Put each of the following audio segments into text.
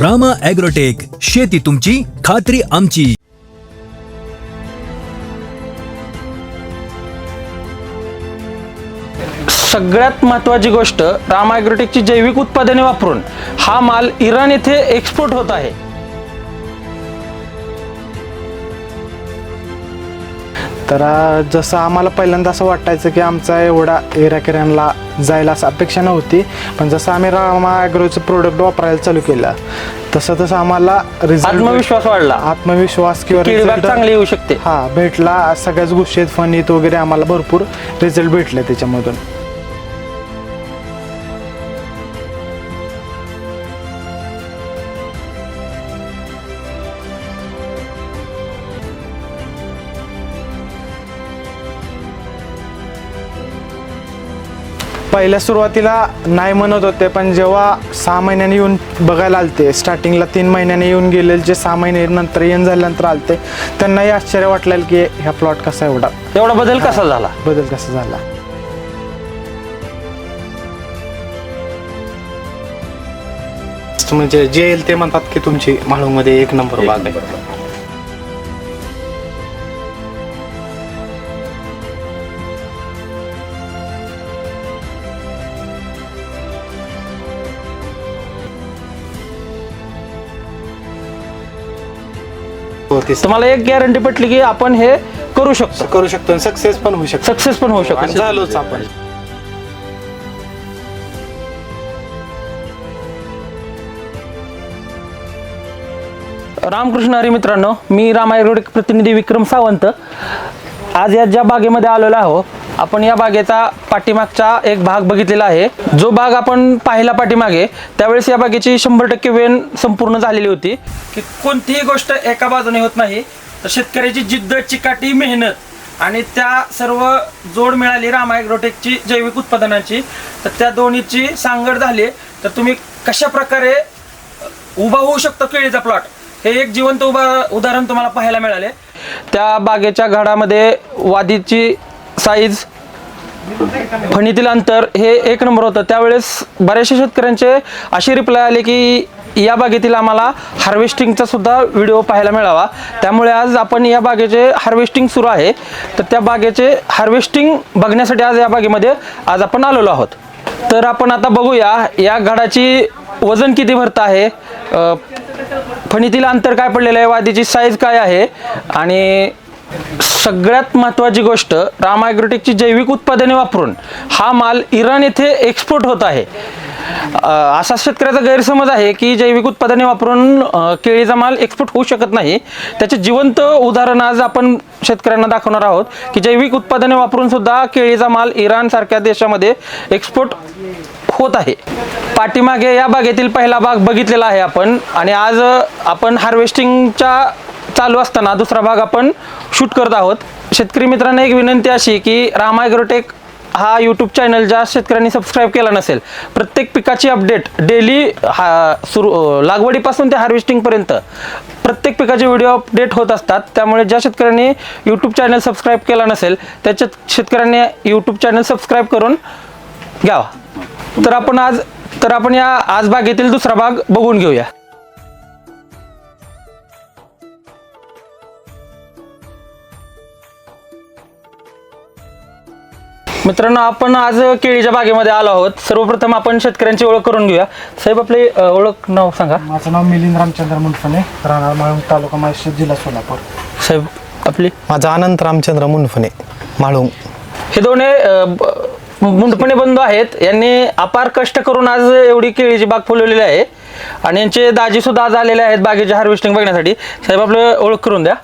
Rama agrotech शेती तुमची खात्री आमची. सगळ्यात महत्त्वाची गोष्ट राम ॲग्रोटेकची जैविक उत्पादने वापरून हा माल इराण येथे एक्सपोर्ट होत आहे. तर जसं आम्हाला पहिल्यांदा असं वाटायचं की आमचा एवढा एराकेऱ्यांना जायला असं अपेक्षा नव्हती पण जसं आम्ही रामा ॲग्रोचं प्रोडक्ट वापरायला चालू केलं तसं तसं आम्हाला रिझल्ट आत्मविश्वास वाढला. आत्मविश्वास किंवा चांगली येऊ शकते. हा भेटला सगळ्याच गोष्टी आहेत फनीत वगैरे आम्हाला भरपूर रिझल्ट भेटले त्याच्यामधून. पहिल्या सुरुवातीला नाही म्हणत होते पण जेव्हा सहा महिन्याने येऊन बघायला आलते स्टार्टिंगला तीन महिन्याने येऊन गेलेले जे सहा महिने नंतर येऊन झाल्यानंतर आलते त्यांनाही आश्चर्य वाटलेलं की ह्या प्लॉट कसा एवढा. एवढा बदल कसा झाला? बदल कसा झाला? म्हणजे जे येईल ते म्हणतात की तुमची माळूमध्ये एक नंबर बाग आहे. ते तुम्हाला एक गॅरंटी पटली की आपण हे करू शकतो. करू शकतो सक्सेस पण होऊ शकतो. सक्सेस पण होऊ आणि शकतो झालोच आपण. रामकृष्ण हरी मित्रांनो मी राम आयुर्वेदिक प्रतिनिधी विक्रम सावंत. आज या ज्या बागेमध्ये आलेलो आहो आपण या बागेचा पाठीमागचा एक भाग बघितलेला आहे. जो भाग आपण पाहिला पाठीमागे त्यावेळेस या बागेची शंभर टक्के वेण संपूर्ण झालेली होती. की कोणतीही गोष्ट एका बाजूने होत नाही तर शेतकऱ्याची जिद्द चिकाटी मेहनत आणि त्या सर्व जोड मिळाली रामायग्रोटेकची जैविक उत्पादनाची तर त्या दोन्हीची सांगड झाली. तर तुम्ही कशा प्रकारे उभा होऊ शकतो केळीचा प्लॉट हे एक जिवंत उभा उदाहरण तुम्हाला पाहायला मिळाले. त्या बागेच्या घडामध्ये वादीची साईज फणीतील अंतर हे एक नंबर होतं. त्यावेळेस बऱ्याचशा शेतकऱ्यांचे असे रिप्लाय आले की या बागेतील आम्हाला हार्वेस्टिंगचा सुद्धा व्हिडिओ पाहायला मिळावा. त्यामुळे आज आपण या बागेचे हार्वेस्टिंग सुरू आहे. तर त्या बागेचे हार्वेस्टिंग बघण्यासाठी आज या बागेमध्ये आज आपण आलेलो आहोत. तर आपण आता बघूया या घडाची वजन किती भरतं आहे? फणीतील अंतर काय पडलेलं आहे? वादीची साईज काय आहे? आणि सगळ्यात महत्त्वाची गोष्ट रामायग्रोटेकची जैविक उत्पादने वापरून हा माल इराण येथे एक्सपोर्ट होत आहे. असा शेतकऱ्याचा गैरसमज आहे की जैविक उत्पादने वापरून केळीचा माल एक्सपोर्ट होऊ शकत नाही. त्याचे जिवंत उदाहरण आज आपण शेतकऱ्यांना दाखवणार आहोत की जैविक उत्पादने वापरून सुद्धा केळीचा माल इराण सारख्या देशामध्ये एक्सपोर्ट होत आहे. पाठीमागे या बागेतील पहिला भाग बघितलेला आहे आपण. आणि आज आपण हार्वेस्टिंगच्या चालू असताना दुसरा भाग आपण शूट करत आहोत. शेतकरी मित्रांना एक विनंती अशी की रामायग्रोटेक हा यूट्यूब चॅनल ज्या शेतकऱ्यांनी सबस्क्राईब केला नसेल प्रत्येक पिकाची अपडेट डेली हा सुरू लागवडीपासून ते हार्वेस्टिंगपर्यंत प्रत्येक पिकाचे व्हिडिओ अपडेट होत असतात. त्यामुळे ज्या शेतकऱ्यांनी यूट्यूब चॅनल सबस्क्राईब केला नसेल त्याच्या शेतकऱ्यांनी यूट्यूब चॅनल सबस्क्राईब करून घ्यावा. तर आपण आज तर आपण या आज बागेतील दुसरा भाग बघून घेऊया. मित्रांनो आपण आज केळीच्या बागेमध्ये आलो आहोत. सर्वप्रथम आपण शेतकऱ्यांची ओळख करून घेऊया. साहेब आपली अ, ओळख नाव सांगा. माझं नाव मिलिंद रामचंद्र मुनफणे राहणार माळून तालुका माहेश्वर जिल्हा सोलापूर. साहेब आपली? माझं अनंत रामचंद्र मुनफणे माळुंग हे दोन्ही अ, ब- मुंडपणे बंधू आहेत. यांनी अपार कष्ट करून आज एवढी केळीची बाग फुलवलेली आहे. आणि यांचे दाजी सुद्धा आज आलेले आहेत बागेचे हार्वेस्टिंग बघण्यासाठी. साहेब आपलं ओळख करून द्या.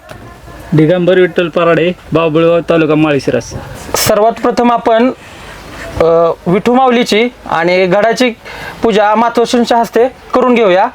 दिगंबर विठ्ठल पराडे बाबुळगाव तालुका माळशिरस सर्वात प्रथम आपण विठू माऊलीची आणि घडाची पूजा मातोश्रींच्या हस्ते करून घेऊया.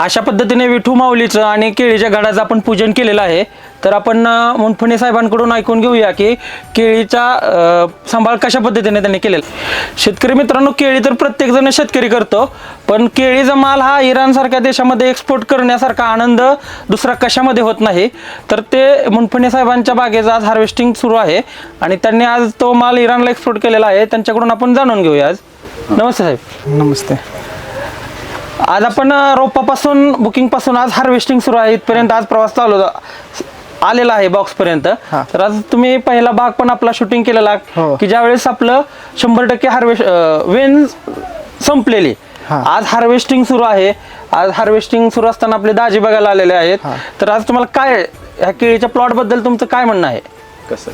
अशा पद्धतीने विठू माऊलीचं आणि केळीच्या घडाचं आपण पूजन केलेलं आहे. तर आपण मुनफणे साहेबांकडून ऐकून घेऊया की केळीचा सांभाळ कशा पद्धतीने त्यांनी केलेला शेतकरी मित्रांनो केळी तर प्रत्येकजण शेतकरी करतो पण केळीचा माल हा इराणसारख्या देशामध्ये एक्सपोर्ट करण्यासारखा आनंद दुसरा कशामध्ये होत नाही. तर ते मुनफणे साहेबांच्या बागेचं आज हार्वेस्टिंग सुरू आहे आणि त्यांनी आज तो माल इराणला एक्सपोर्ट केलेला आहे. त्यांच्याकडून आपण जाणून घेऊया आज. नमस्ते साहेब. नमस्ते. आज आपण रोपापासून बुकिंगपासून आज हार्वेस्टिंग सुरू आहे. इथपर्यंत आज प्रवास चालू होता- आलेला आहे बॉक्स पर्यंत हा. तर आज तुम्ही पहिला भाग पण आपला शूटिंग केलेला. हो. की ज्यावेळेस आपलं शंभर टक्के हार्वेस्ट वेन संपलेली. हा. आज हार्वेस्टिंग सुरू आहे. आज हार्वेस्टिंग सुरू असताना आपले दाजी बघायला आलेले आहेत. हा. तर आज तुम्हाला काय ह्या केळीच्या प्लॉटबद्दल तुमचं काय म्हणणं आहे? कसं?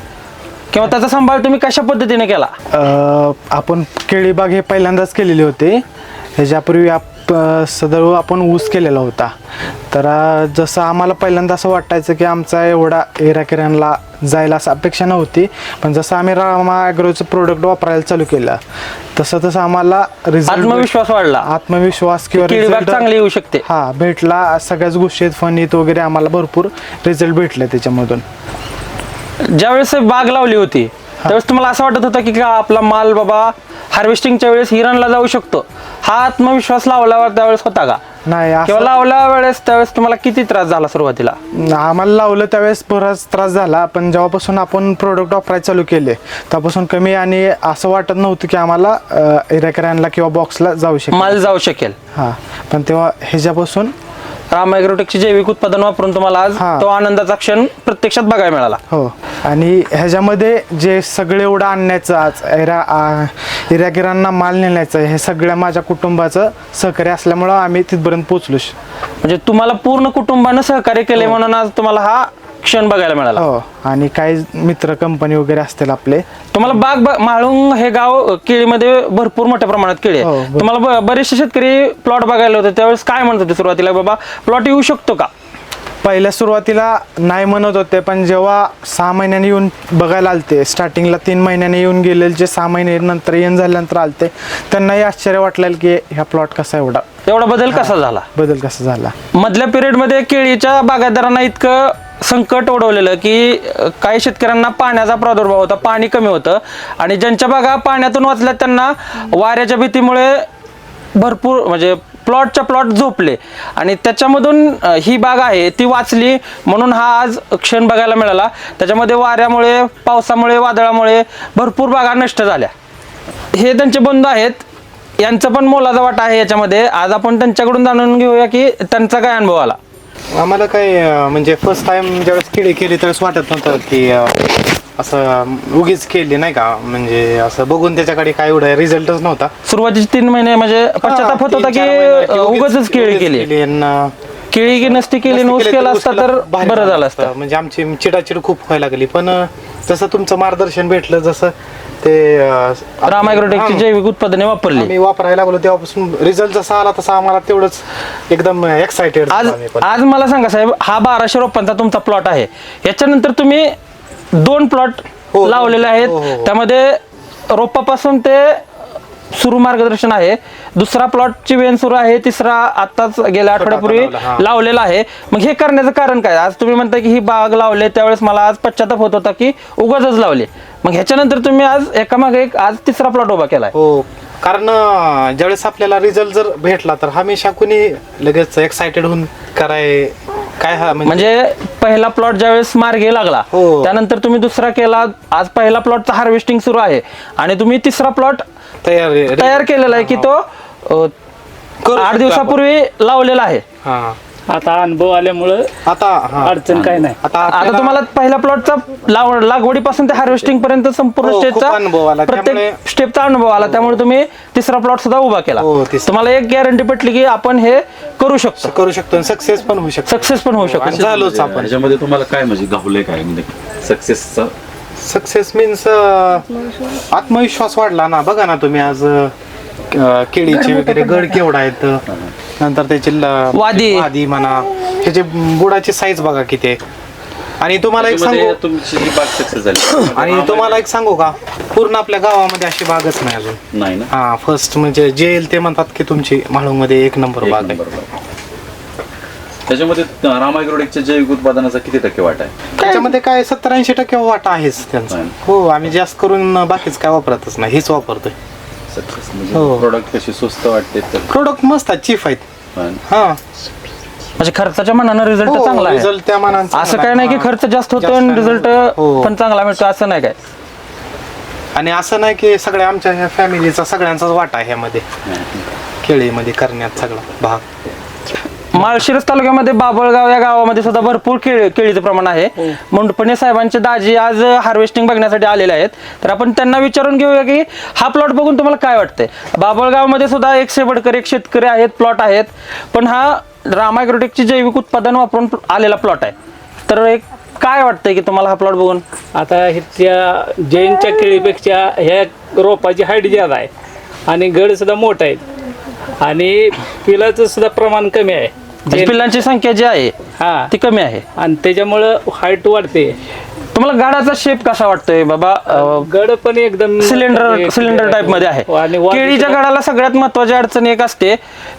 किंवा त्याचा सांभाळ तुम्ही कशा पद्धतीने केला? अ, आपण केळी बाग हे पहिल्यांदाच केलेली होती. ह्याच्यापूर्वी आप सदर्व आपण ऊस केलेला होता. तर जसं आम्हाला पहिल्यांदा असं वाटायचं की आमचा एवढा एरा किराणला जायला असं अपेक्षा नव्हती. पण जसं आम्ही रामा ॲग्रोचं प्रोडक्ट वापरायला चालू केलं तसं तसं आम्हाला रिझल्ट आत्मविश्वास वाढला. आत्मविश्वास किंवा चांगली येऊ शकते. हा भेटला. सगळ्याच गोष्टीत फनीत वगैरे आम्हाला भरपूर रिझल्ट भेटले त्याच्यामधून. ज्यावेळेस बाग लावली होती त्यावेळेस तुम्हाला असं वाटत होतं की का आपला माल बाबा हार्वेस्टिंगच्या वेळेस हिरणला जाऊ शकतो. हा आत्मविश्वास लावल्यावर त्यावेळेस होता का? नाही किंवा असं लावल्या वेळेस त्यावेळेस तुम्हाला किती त्रास झाला सुरुवातीला? आम्हाला लावलं त्यावेळेस बराच त्रास झाला पण जेव्हापासून आपण प्रोडक्ट वापरायला चालू केले तेव्हापासून कमी आणि असं वाटत नव्हतं की आम्हाला एरेकऱ्यांना किंवा बॉक्सला जाऊ शकेल. माल जाऊ शकेल. हा पण तेव्हा ह्याच्यापासून राम ॲग्रोटेकची जैविक उत्पादन वापरून तुम्हाला आज हा. तो आनंदाचा क्षण प्रत्यक्षात बघायला मिळाला. हो. आणि ह्याच्यामध्ये जे सगळे एवढं आणण्याचं आज एरा हिरागिरांना माल नेण्याचं हे सगळ्या माझ्या कुटुंबाचं सहकार्य असल्यामुळं आम्ही तिथपर्यंत पोचलो म्हणजे तुम्हाला पूर्ण कुटुंबानं सहकार्य केले म्हणून आज तुम्हाला हा क्षण बघायला मिळाला. हो आणि काही मित्र कंपनी वगैरे असतील आपले. तुम्हाला बाग ब- माळुंग हे गाव केळीमध्ये भरपूर मोठ्या प्रमाणात केळी हो, आहे भरपूर. तुम्हाला ब- बरेचसे शेतकरी प्लॉट बघायला होते. त्यावेळेस काय म्हणत होते सुरुवातीला बाबा प्लॉट येऊ शकतो का? पहिल्या सुरुवातीला नाही म्हणत होते पण जेव्हा सहा महिन्याने येऊन बघायला आलते स्टार्टिंगला तीन महिन्याने येऊन गेलेले जे सहा महिने नंतर येऊन झाल्यानंतर आलते त्यांनाही आश्चर्य वाटलेलं की ह्या प्लॉट कसा एवढा. एवढा बदल कसा झाला? बदल कसा झाला? मधल्या पिरियडमध्ये केळीच्या बागायतदारांना इतकं संकट ओढवलेलं की काही शेतकऱ्यांना पाण्याचा प्रादुर्भाव होता पाणी कमी होतं. आणि ज्यांच्या बागा पाण्यातून वाचल्या त्यांना वाऱ्याच्या भीतीमुळे भरपूर म्हणजे प्लॉटच्या प्लॉट झोपले. आणि त्याच्यामधून ही बाग आहे ती वाचली. म्हणून हा आज क्षण बघायला मिळाला. त्याच्यामध्ये वाऱ्यामुळे पावसामुळे वादळामुळे भरपूर बागा नष्ट झाल्या. हे त्यांचे बंधू आहेत. यांचं पण मोलाचा वाटा आहे याच्यामध्ये. आज आपण त्यांच्याकडून जाणून घेऊया की त्यांचा काय अनुभव आला. आम्हाला काय अं, म्हणजे फर्स्ट टाइम ज्यावेळेस केळी केली त्यावेळेस वाटत नव्हतं की अं, असं उगीच केली नाही का? म्हणजे असं बघून त्याच्याकडे काय एवढं रिझल्टच नव्हता. सुरुवातीचे तीन महिने म्हणजे पश्चाताप होत होता की उगीच- उगच केळी केली केळी की नसती केली नसती ऊस केली केला तर असता तर भारी बरं झालं झालं असतं. म्हणजे आमची चिडाचिड खूप व्हायला लागली. पण अं, जसं तुमचं मार्गदर्शन भेटलं जसं ते अं, राम ॲग्रोटेकची. जैविक उत्पादने वापरली आम्ही वापरायला लागलो तेव्हापासून रिझल्ट जसा आला तसा आम्हाला तेवढंच एकदम एक्साइटेड आज आज मला सांगा साहेब हा बाराशे रोपांचा तुमचा प्लॉट आहे याच्यानंतर तुम्ही दोन प्लॉट हो, हो. लावलेले आहेत हो, हो, हो. त्यामध्ये रोपापासून ते सुरू मार्गदर्शन आहे दुसरा प्लॉटची वेन सुरू आहे तिसरा आताच गेल्या आठवड्यापूर्वी लावला, हा. लावलेला आहे मग हे करण्याचं कारण काय आज तुम्ही म्हणता की ही बाग लावले त्यावेळेस मला आज पश्चाताप होत होता की उगाच लावले मग ह्याच्यानंतर तुम्ही आज एकामागे एक आज तिसरा प्लॉट उभा केलाय. हो कारण अं, ज्यावेळेस आपल्याला रिझल्ट जर भेटला तर हमेशा कुणी लगेच एक्साइटेड होऊन कराय काय हा म्हणजे म्हणजे पहिला प्लॉट ज्यावेळेस मार्गे लागला हो. त्यानंतर तुम्ही दुसरा केला आज पहिला प्लॉटचा हार्वेस्टिंग सुरू आहे. आणि तुम्ही तिसरा प्लॉट तयार तयार केलेला आहे की तो अ, करू आठ दिवसापूर्वी लावलेला आहे. हा. आता अनुभव आल्यामुळं आता हा. अडचण काय नाही. आता आता आपल्याला- तुम्हाला पहिल्या प्लॉटचा लाव लागवडीपासून ते हार्वेस्टिंग पर्यंत संपूर्ण हो, खूप स्टेपचा अनुभव आला. प्रत्येक त्यामुळे- स्टेपचा अनुभव आला. त्यामुळे तुम्ही तिसरा प्लॉट सुद्धा उभा केला. हो, तिसरा. तुम्हाला एक गॅरंटी पटली की आपण हे करू शकतो. करू शकतो सक्सेस पण होऊ शकतो. सक्सेस पण होऊ शकतो. आणि झालोच आपण. ह्याच्यामध्ये तुम्हाला काय म्हणजे गावलंय काय? म्हणजे सक्सेसचं सक्सेस मीन्स आत्मविश्वास वाढला ना. बघा ना तुम्ही आज अं, केळीचे वगैरे गड केवढा आहेत? नंतर त्याचे ल- वादी. वादी म्हणा त्याचे बुडाची साईज बघा किती आहे. आणि तुम्हाला एक सांगू त्याच्यामध्ये तुमची जी बाग सक्सेस झाली. आणि तुम्हाला एक सांगू का? पूर्ण आपल्या गावामध्ये अशी बागच नाही अजून. नाही ना? हा फर्स्ट म्हणजे जे येईल ते म्हणतात की तुमची म्हाळूंमध्ये एक नंबर एक बाग नंबर आहे बाग. त्याच्यामध्ये रामायग्रोडिकच्या जैविक उत्पादनाचा किती टक्के वाटा आहे? त्याच्यामध्ये काय सत्तर ऐंशी टक्के वाटा आहेच त्यांचा. हो आम्ही जास्त करून बाकीच काय वापरतच नाही हेच वापरतोय. सक्सेस हो. म्हणजे प्रोडक्ट कशी स्वस्त वाटते तर. प्रोडक्ट मस्त आहेत चीफ आहेत. पण हा. म्हणजे खर्चाच्या मनानं रिझल्ट हो, चांगला आहे. result त्या मानानं असं काय नाही की आहे. खर्च जास्त होतो जास्त आणि नाही. रिझल्ट हो. पण चांगला मिळतो असं नाही काय? आणि असं नाही की सगळ्या आमच्या ह्या फॅमिलीचा सगळ्यांचाच वाटा आहे ह्यामध्ये. केळीमध्ये करण्यात सगळा भाग. माळशिरस तालुक्यामध्ये बाबळगाव या गावामध्ये सुद्धा भरपूर केळी केळीचं प्रमाण आहे. मुंडपणे साहेबांचे दाजी आज हार्वेस्टिंग बघण्यासाठी आलेले आहेत. तर आपण त्यांना विचारून घेऊया की हा प्लॉट बघून तुम्हाला काय वाटतंय? बाबळगावमध्ये सुद्धा एक शेवटकर एक शेतकरी आहेत प्लॉट आहेत. पण हा रामायग्रोटेकची जैविक उत्पादन वापरून आलेला प्लॉट आहे. तर एक काय वाटतंय की तुम्हाला हा प्लॉट बघून? आता हे त्या जैनच्या केळीपेक्षा ह्या रोपाची हाईट जास्त आहे. आणि गड सुद्धा मोठा आहे. आणि पिलाचं सुद्धा प्रमाण कमी आहे. जैन- पिल्लांची संख्या जी आहे हा. ती कमी आहे. आणि त्याच्यामुळं हाईट वाढते. तुम्हाला गाडाचा शेप कसा वाटतोय? बाबा गड पण एकदम सिलेंडर सिलेंडर टाईपमध्ये आहे. केळीच्या गडाला सगळ्यात महत्वाची अडचण एक असते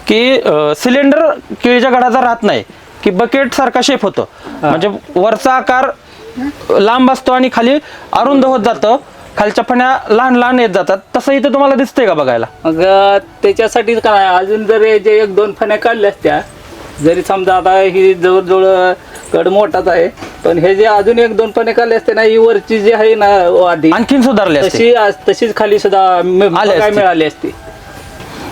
की सिलेंडर केळीच्या गडाचा राहत नाही की बकेट सारखा शेप होतो. म्हणजे वरचा आकार लांब असतो आणि खाली अरुंद होत जातं. खालच्या फण्या लहान लहान येत जातात. तसं इथं तुम्हाला दिसतंय का बघायला? मग त्याच्यासाठी काय अजून जर जे एक दोन फण्या काढल्या असत्या जरी समजा आता ही जवळजवळ गड मोठाच आहे पण हे जे अजून एक दोन फण्या काढले असते ना ही वरची जी आहे ना आधी आणखीन सुधारले असते. तशी आज- तशीच खाली सुद्धा मि- आले काय असते. मिळाली असती.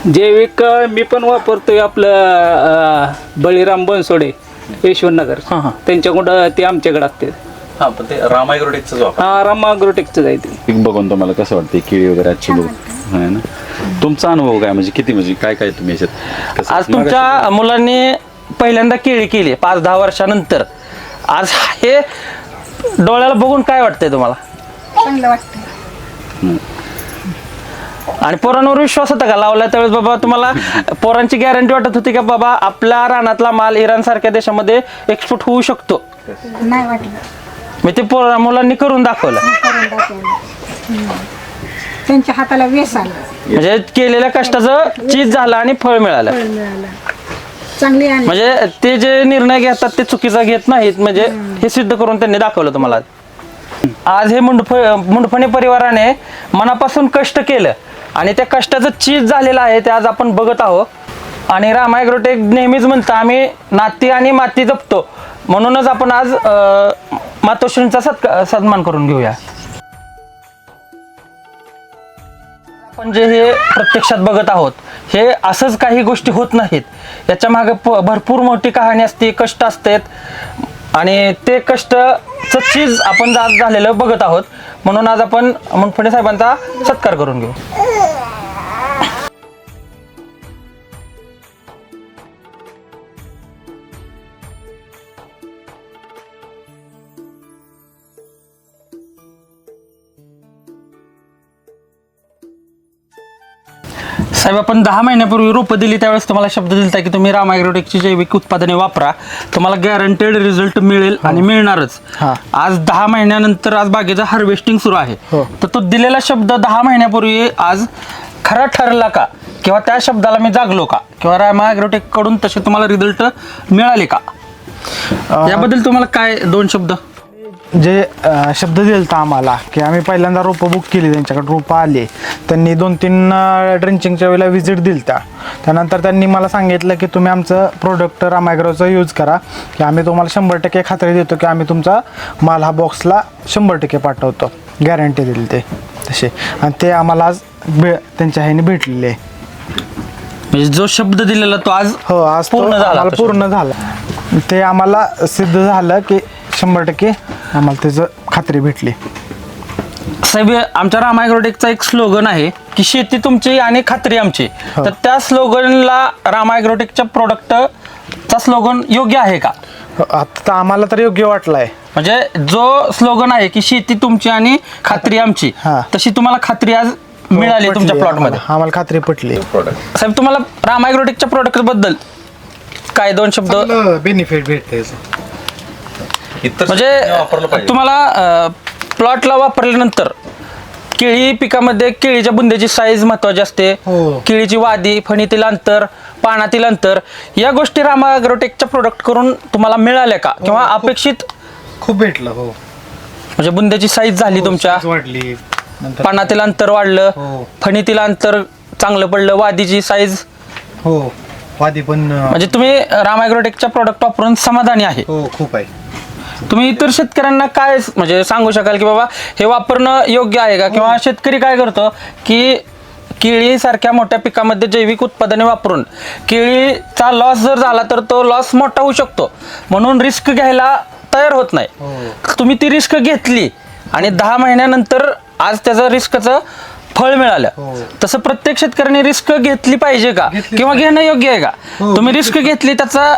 जैविक अं, मी पण वापरतोय आपलं अं, बळीराम बनसोडे यशवंतनगर. हा, हा. त्यांच्याकडं ते आमच्याकडे असते. हा पण ते रामायग्रोडिकच वापर हा रामा अग्रोटेकचं ते. पीक बघून तुम्हाला कसं वाटते केळी वगैरे आजची ना? तुमचा अनुभव काय म्हणजे किती म्हणजे काय काय तुम्ही याच्यात कसं- आज तुमच्या मुलांनी पहिल्यांदा केळी केली पाच दहा वर्षानंतर. आज हे डोळ्याला बघून काय वाटतंय तुम्हाला? चांगलं आणि पोरांवर विश्वास होता का? लावला त्यावेळेस बाबा तुम्हाला पोरांची गॅरंटी वाटत होती का बाबा आपल्या रानातला माल इराण सारख्या देशामध्ये एक्सपोर्ट होऊ शकतो? नाही वाटलं. मी ते पोरा मुलांनी करून दाखवलं. त्यांच्या हाताला वेस आलं. म्हणजे केलेल्या कष्टाचं चीज झालं आणि फळ मिळालं. चांगली आणि म्हणजे ते जे निर्णय घेतात ते चुकीचा घेत नाहीत. म्हणजे हे सिद्ध करून त्यांनी दाखवलं तुम्हाला. आज हे मुंडफ मुंडफणे परिवाराने मनापासून कष्ट केलं. आणि त्या कष्टाचं चीज झालेलं आहे ते आज आपण बघत आहोत. आणि रामायग्रोटेक नेहमीच म्हणतं आम्ही नाती आणि माती जपतो. म्हणूनच आपण आज मातोश्रींचा सत्क सन्मान करून घेऊया. आपण जे हे प्रत्यक्षात बघत आहोत हे असंच काही गोष्टी होत नाहीत. याच्या मागे प- भरपूर मोठी कहाणी असते कष्ट असतात. आणि ते कष्ट चीज आपण आज झालेलं बघत आहोत. म्हणून आज आपण मुनफडे साहेबांचा सत्कार करून घेऊ. साहेब आपण दहा महिन्यापूर्वी रोपं दिली त्यावेळेस तुम्हाला शब्द दिलता की तुम्ही रामायग्रोटेकची जैविक उत्पादने वापरा. तुम्हाला गॅरंटेड रिझल्ट मिळेल आणि मिळणारच. हा. आज दहा महिन्यानंतर आज बागेचं हार्वेस्टिंग सुरू आहे. हो. तर तो दिलेला शब्द दहा महिन्यापूर्वी आज खरा ठरला का? किंवा त्या शब्दाला मी जागलो का? किंवा रामायग्रोटेककडून तसे तुम्हाला रिझल्ट मिळाले का? याबद्दल तुम्हाला काय दोन शब्द? जे अ, शब्द दिलता आम्हाला की आम्ही पहिल्यांदा रोपं बुक केली त्यांच्याकडे रोपं आले. त्यांनी दोन तीन ड्रिंचिंगच्या वेळेला व्हिजिट दिलता त्यानंतर त्यांनी मला सांगितलं की तुम्ही आमचं प्रोडक्ट रामायग्रोचा यूज करा की आम्ही तुम्हाला शंभर टक्के खात्री देतो की आम्ही तुमचा माल हा बॉक्सला शंभर टक्के पाठवतो. गॅरंटी दिली ते. तसे आणि ते आम्हाला आज भे त्यांच्या ह्याने भेटलेले. आहे. म्हणजे जो शब्द दिलेला तो आज हो आज तो पूर्ण झाला आम्हाला तो पूर्ण झाला. ते आम्हाला सिद्ध झालं की शंभर टक्के आम्हाला त्याचं खात्री भेटली. साहेब आमच्या रामायग्रोटेकचा एक स्लोगन आहे की शेती तुमची आणि खात्री आमची. तर त्या स्लोगनला रामायग्रोटेकच्या प्रोडक्टचा स्लोगन योग्य आहे का? आता तर आम्हाला तर योग्य वाटलं आहे म्हणजे जो स्लोगन आहे की शेती तुमची आणि खात्री. आमची हा. तशी तुम्हाला खात्री आज मिळाली पटली. तुमच्या प्लॉटमध्ये आम्हाला आम्हाला खात्री पटली. प्रोडक्ट साहेब तुम्हाला रामायग्रोटेकच्या प्रोडक्टबद्दल काय दोन शब्द? बेनिफिट भेटते इतर शेतकऱ्यांनी वापरलं म्हणजे पाहिजे. तुम्हाला प्लॉटला वापरल्यानंतर केळी पिकामध्ये केळीच्या बुंद्याची साईज महत्वाची असते. हो. केळीची वादी फणीतील अंतर पानातील अंतर या गोष्टी रामा ॲग्रोटेकच्या प्रोडक्ट करून तुम्हाला मिळाल्या का? किंवा अपेक्षित खूप भेटलं हो. म्हणजे बुंद्याची साईज झाली तुमच्या? वाढली. पानातील अंतर वाढलं हो. फणीतील अंतर चांगलं पडलं वादीची साईज हो वादी पण अं, म्हणजे तुम्ही राम ॲग्रोटेकच्या प्रोडक्ट वापरून समाधानी आहे. हो खूप आहे. तुम्ही इतर शेतकऱ्यांना काय म्हणजे सांगू शकाल की बाबा हे वापरणं योग्य आहे का? किंवा शेतकरी काय करतो की केळी सारख्या मोठ्या पिकामध्ये जैविक उत्पादने वापरून केळीचा लॉस जर झाला तर तो लॉस मोठा होऊ शकतो. म्हणून रिस्क घ्यायला तयार होत नाही. तुम्ही ती रिस्क घेतली आणि दहा महिन्यानंतर आज त्याचं रिस्कचं फळ मिळालं. तसं प्रत्येक शेतकऱ्याने रिस्क घेतली पाहिजे का? किंवा घेणं योग्य आहे का? तुम्ही रिस्क घेतली त्याचा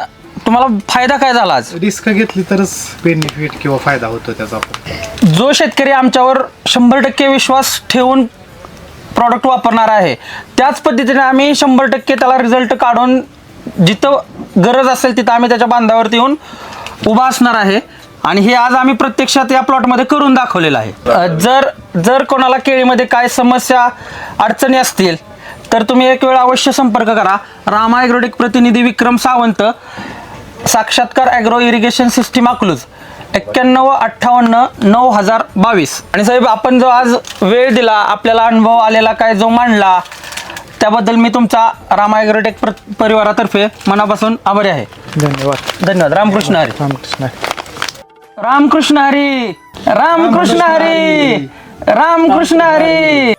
तुम्हाला फायदा काय झाला आज? रिस्क घेतली तरच बेनिफिट किंवा फायदा होतो त्याचा. जो शेतकरी आमच्यावर शंभर टक्के विश्वास ठेवून प्रॉडक्ट वापरणार आहे त्याच पद्धतीने आम्ही शंभर टक्के त्याला रिझल्ट काढून जिथं गरज असेल तिथं आम्ही त्याच्या बांधावरती येऊन उभा असणार आहे. आणि हे आज आम्ही प्रत्यक्षात या प्लॉटमध्ये करून दाखवलेलं आहे. जर जर कोणाला केळीमध्ये काय समस्या अडचणी असतील तर तुम्ही एक वेळ अवश्य संपर्क करा. रामा ॲग्रोटेक प्रतिनिधी विक्रम सावंत साक्षात्कार ॲग्रो इरिगेशन सिस्टीम अकलूज एक्क्याण्णव अठ्ठावन्न नऊ हजार बावीस. आणि साहेब आपण जो आज वेळ दिला आपल्याला अनुभव आलेला काय जो मांडला त्याबद्दल मी तुमचा रामा ॲग्रोटेक प्र परिवारातर्फे मनापासून आभारी आहे. धन्यवाद. धन्यवाद. रामकृष्ण हरी. रामकृष्ण रामकृष्ण हरी! रामकृष्ण हरी! रामकृष्ण हरी!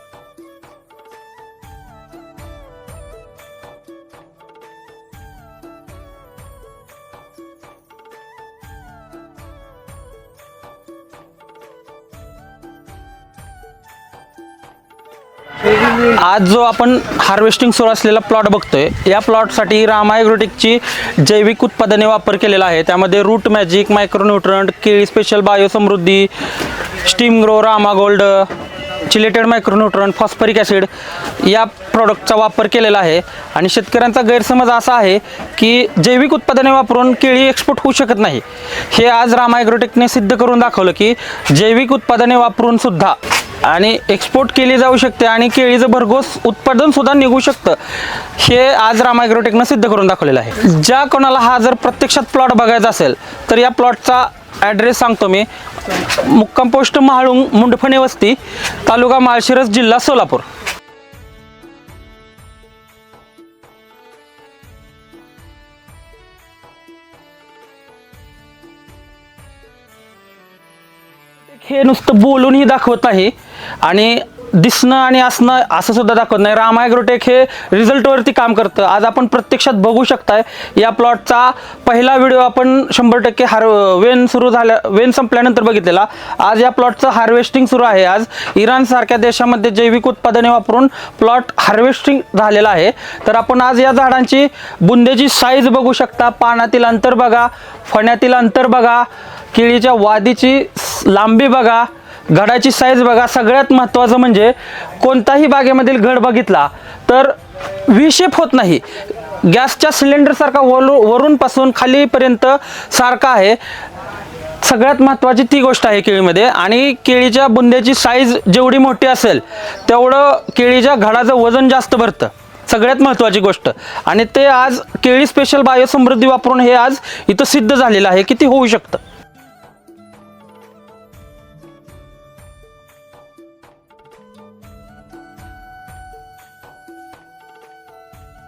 आज जो आपण हार्वेस्टिंग सुरू असलेला प्लॉट बघतोय या प्लॉटसाठी रामायग्रोटिकची जैविक उत्पादने वापर केलेला आहे. त्यामध्ये रूट मॅजिक मायक्रोन्युट्रंट केळी special बायोसमृद्धी steam grow Rama gold chelated micronutrient phosphoric acid या प्रॉडक्टचा वापर केलेला आहे. आणि शेतकऱ्यांचा गैरसमज असा आहे की जैविक उत्पादने वापरून केळी एक्सपोर्ट होऊ शकत नाही. हे आज रामायग्रोटेकने सिद्ध करून दाखवलं की जैविक उत्पादने वापरून सुद्धा आणि एक्सपोर्ट केली जाऊ शकते आणि केळीचं भरघोस उत्पादनसुद्धा निघू शकतं. हे आज रामायग्रोटेकनं सिद्ध करून दाखवलेलं आहे. ज्या कोणाला हा जर प्रत्यक्षात प्लॉट बघायचा असेल तर या प्लॉटचा ॲड्रेस सांगतो मी. मुक्काम पोस्ट महाळुंग मुंडफणे वस्ती तालुका माळशिरस जिल्हा सोलापूर. हे नुसतं बोलूनही दाखवत नाही. आणि दिसणं आणि असणं असं सुद्धा दाखवत नाही. राम ॲग्रोटेक हे रिझल्टवरती काम करतं. आज आपण प्रत्यक्षात बघू शकताय या प्लॉटचा पहिला व्हिडिओ आपण शंभर टक्के हार वेन सुरू झाल्या वेन संपल्यानंतर बघितलेला. आज या प्लॉटचं हार्वेस्टिंग सुरू आहे. आज इराणसारख्या देशामध्ये जैविक उत्पादने वापरून प्लॉट हार्वेस्टिंग झालेला आहे. तर आपण आज या झाडांची बुंदेची साईज बघू शकता. पानातील अंतर बघा फण्यातील अंतर बघा केळीच्या वादीची लांबी बघा. घडाची साईज बघा सगळ्यात महत्त्वाचं म्हणजे कोणताही बागेमधील घड बघितला तर विशेप होत नाही. गॅसच्या सिलेंडरसारखा वरू वरूनपासून खालीपर्यंत सारखा आहे. सगळ्यात महत्त्वाची ती गोष्ट आहे केळीमध्ये आणि केळीच्या बुंद्याची साईज जेवढी मोठी असेल तेवढं केळीच्या घडाचं वजन जास्त भरतं. सगळ्यात महत्त्वाची गोष्ट. आणि ते आज केळी स्पेशल बायोसमृद्धी वापरून हे आज इथं सिद्ध झालेलं आहे की ते होऊ शकतं.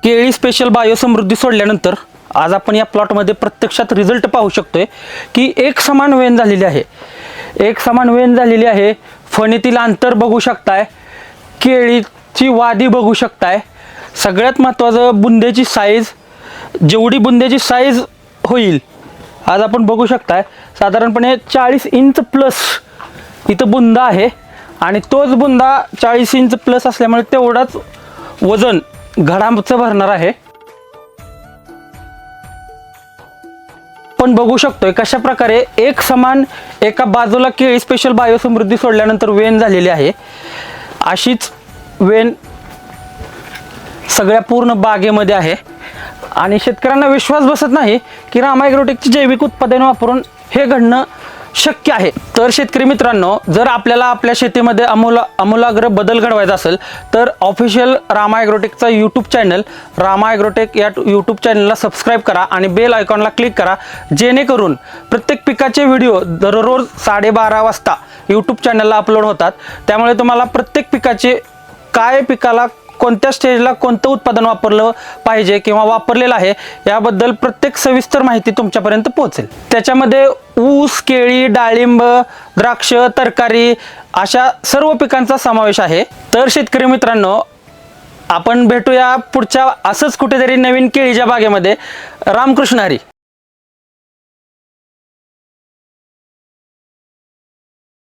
केळी स्पेशल बायोसमृद्धी सोडल्यानंतर आज आपण या प्लॉटमध्ये प्रत्यक्षात रिझल्ट पाहू शकतोय की एक समान वेन झालेली आहे. एक समान वेन झालेली आहे. फणीतील अंतर बघू शकताय. केळीची वादी बघू शकताय. सगळ्यात महत्त्वाचं बुंद्याची साईज जेवढी बुंद्याची साईज होईल आज आपण बघू शकताय साधारणपणे चाळीस इंच प्लस इथं बुंदा आहे. आणि तोच बुंदा चाळीस इंच प्लस असल्यामुळे तेवढाच वजन घडाचं भरणार आहे. पण बघू शकतोय कशा प्रकारे एक समान एका बाजूला केळी स्पेशल बायोसमृद्धी सोडल्यानंतर वेन झालेली आहे. अशीच वेन सगळ्या पूर्ण बागेमध्ये आहे. आणि शेतकऱ्यांना विश्वास बसत नाही की रामायग्रोटेकची जैविक उत्पादन वापरून हे घडणं शक्य आहे. तर शेतकरी मित्रांनो जर आपल्याला आपल्या शेतीमध्ये अमूला अमूलाग्र बदल घडवायचा असेल तर ऑफिशियल रामा ॲग्रोटेकचा यूट्यूब चॅनल रामा ॲग्रोटेक या यूट्यूब चॅनलला सबस्क्राईब करा आणि बेल आयकॉनला क्लिक करा जेणेकरून प्रत्येक पिकाचे व्हिडिओ दररोज साडेबारा वाजता यूट्यूब चॅनलला अपलोड होतात. त्यामुळे तुम्हाला प्रत्येक पिकाचे काय पिकाला कोणत्या स्टेजला कोणतं उत्पादन वापरलं पाहिजे किंवा वापरलेलं आहे याबद्दल प्रत्येक सविस्तर माहिती तुमच्यापर्यंत पोहोचेल. त्याच्यामध्ये ऊस केळी डाळिंब द्राक्ष तरकारी अशा सर्व पिकांचा समावेश आहे. तर शेतकरी मित्रांनो आपण भेटूया पुढच्या असंच कुठेतरी नवीन केळीच्या बागेमध्ये. रामकृष्ण हरी.